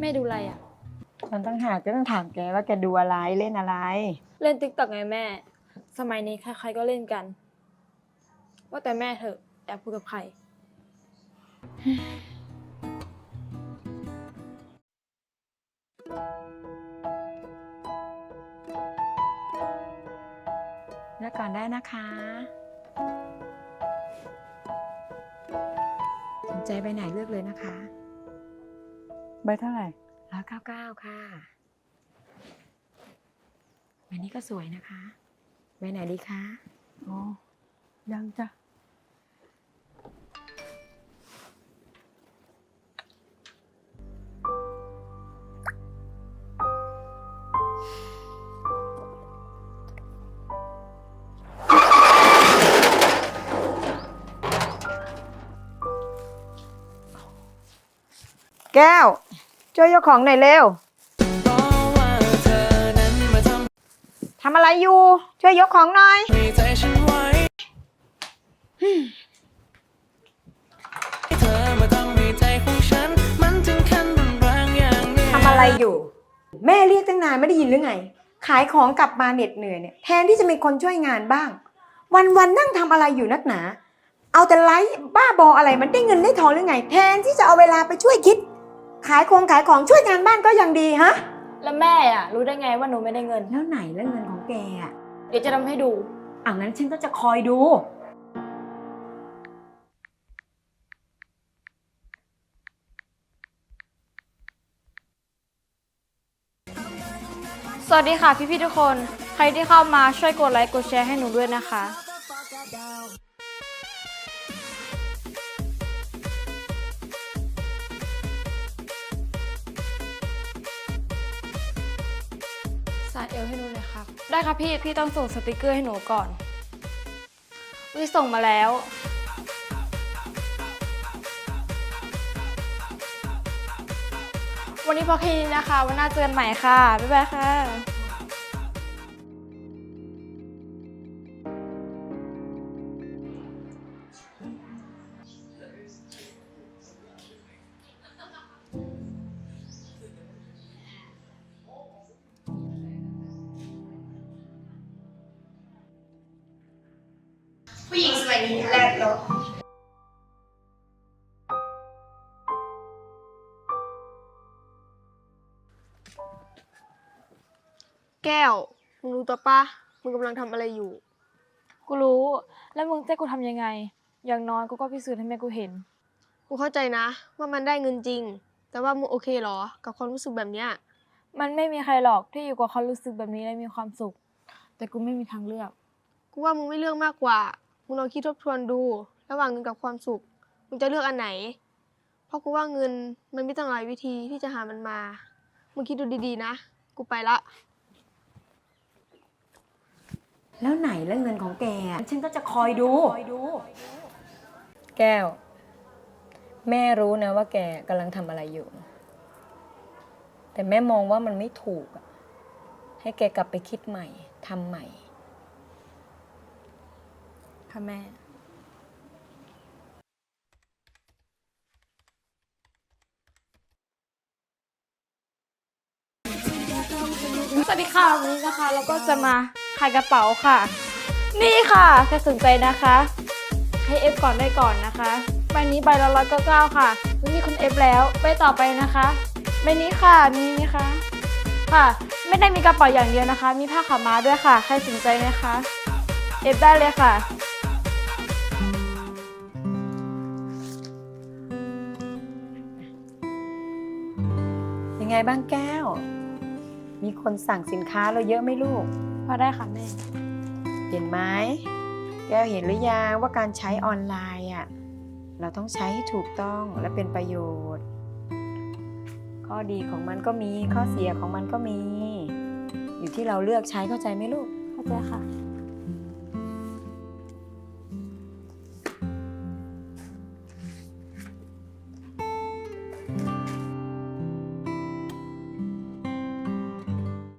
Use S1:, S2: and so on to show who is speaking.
S1: แม่ดูอะไรอะ
S2: มันต้องหาจะต้องถามแกว่าแกดูอะไรเล่นอะไร
S1: เล่นติ๊กต็อกไงแม่ สมัยนี้ใครๆก็เล่นกัน ว่าแต่แม่เถอะแอบคุยกับใคร
S2: เลือกก่อนได้นะคะ สนใจไปไหนเลือกเลยนะคะ
S3: ใบเท่าไหร่
S2: ร้อยเก้าเก้าค่ะใบนี้ก็สวยนะคะ ใบไหนดีคะ
S3: อ๋อยังจ้ะ
S2: แก้ว ช่วยยกของหน่อยเร็วทำอะไรอยู่ ช่วยยกของหน่อย
S4: มีใจฉันไว้ให้เธอมาทำให้ใจของฉันมันถึงขั้นรุนแรงอย่างนี้
S2: ทำอะไรอยู่ แม่เรียกตั้งนานไม่ได้ยินหรือไง ขายของกลับมาเหน็ดเหนื่อยเนี่ยแทนที่จะมีคนช่วยงานบ้าง วันวันๆนั่งทำอะไรอยู่นักหนา เอาแต่ไลฟ์บ้าบออะไรมันได้เงินได้ทองหรือไง แทนที่จะเอาเวลาไปช่วยคิด ขายของขายของช่วยงานบ้านก็ยังดีฮะ
S1: แล้วแม่อะรู้ได้ไงว่าหนูไม่ได้เงิน
S2: แล้วไหนแล้วเงินของแกอะ
S1: เดี๋ยวจะทำให้ดู
S2: อ่านั้นฉันก็จะคอยดู
S1: สวัสดีค่ะพี่ๆทุกคน ใครที่เข้ามาช่วยกดไลค์กดแชร์ให้หนูด้วยนะคะาดเอวให้หนูเลยครับ ได้ครับพี่ พี่ต้องส่งสติกเกอร์ให้หนูก่อนวิส่งมาแล้ว วันนี้พอแค่นี้นะคะ วันหน้าเจอกันใหม่ค่ะ บ๊ายบายค่ะ
S2: ผู้หญิงสมัยนี้แรดเนาะ
S5: แก้ว มึงรู้ตัวปะมึงกำลังทำอะไรอยู่
S1: กูรู้ แล้วมึงจะให้กูทำยังไง อย่างน้อยกูก็พิสูจน์ให้แม่กูเห็น
S5: กูเข้าใจนะ ว่ามันได้เงินจริง แต่ว่ามึงโอเคเหรอ กับความรู้สึกแบบเนี้ย
S1: มันไม่มีใครหรอกที่อยู่กับความรู้สึกแบบนี้และมีความสุข แต่กูไม่มีทางเลือก
S5: กูว่ามึงไม่เลือกมากกว่า มึงลองคิดทบทวนดู ระหว่างเงินกับความสุข มึงจะเลือกอันไหน เพราะกูว่าเงินมันมีตั้งหลายวิธีที่จะหามันมา มึงคิดดูดีๆนะ กูไปละ
S2: แล้วไหนแล้วเงินของแกอะฉันก็จะคอยดู แก้ว แม่รู้นะว่าแกกำลังทำอะไรอยู่ แต่แม่มองว่ามันไม่ถูกอะให้แกกลับไปคิดใหม่ทำใหม่
S1: ค่ะแม่ สวัสดีค่ะวันนี้นะคะ เราก็จะมาขายกระเป๋าค่ะ นี่ค่ะใครสนใจนะคะ ให้เอฟก่อนได้ก่อนนะคะใบนี้ใบละร้อยเก้าเก้าค่ะไม่มีคนเอฟแล้วใบต่อไปนะคะใบนี้ค่ะมีไหมคะ ค่ะ ไม่ได้มีกระเป๋าอย่างเดียวนะคะ มีผ้าขาวม้าด้วยค่ะ ใครสนใจไหมคะ เอฟได้เลยค่ะ
S2: ไงบ้างแก้ว มีคนสั่งสินค้าเราเยอะไหมลูก
S1: พอได้ค่ะแม่
S2: เห็นไหมแก้วเห็นหรือยังว่าการใช้ออนไลน์อะเราต้องใช้ให้ถูกต้องและเป็นประโยชน์ ข้อดีของมันก็มีข้อเสียของมันก็มี อยู่ที่เราเลือกใช้เข้าใจไหมลูก
S1: เข้าใจค่ะ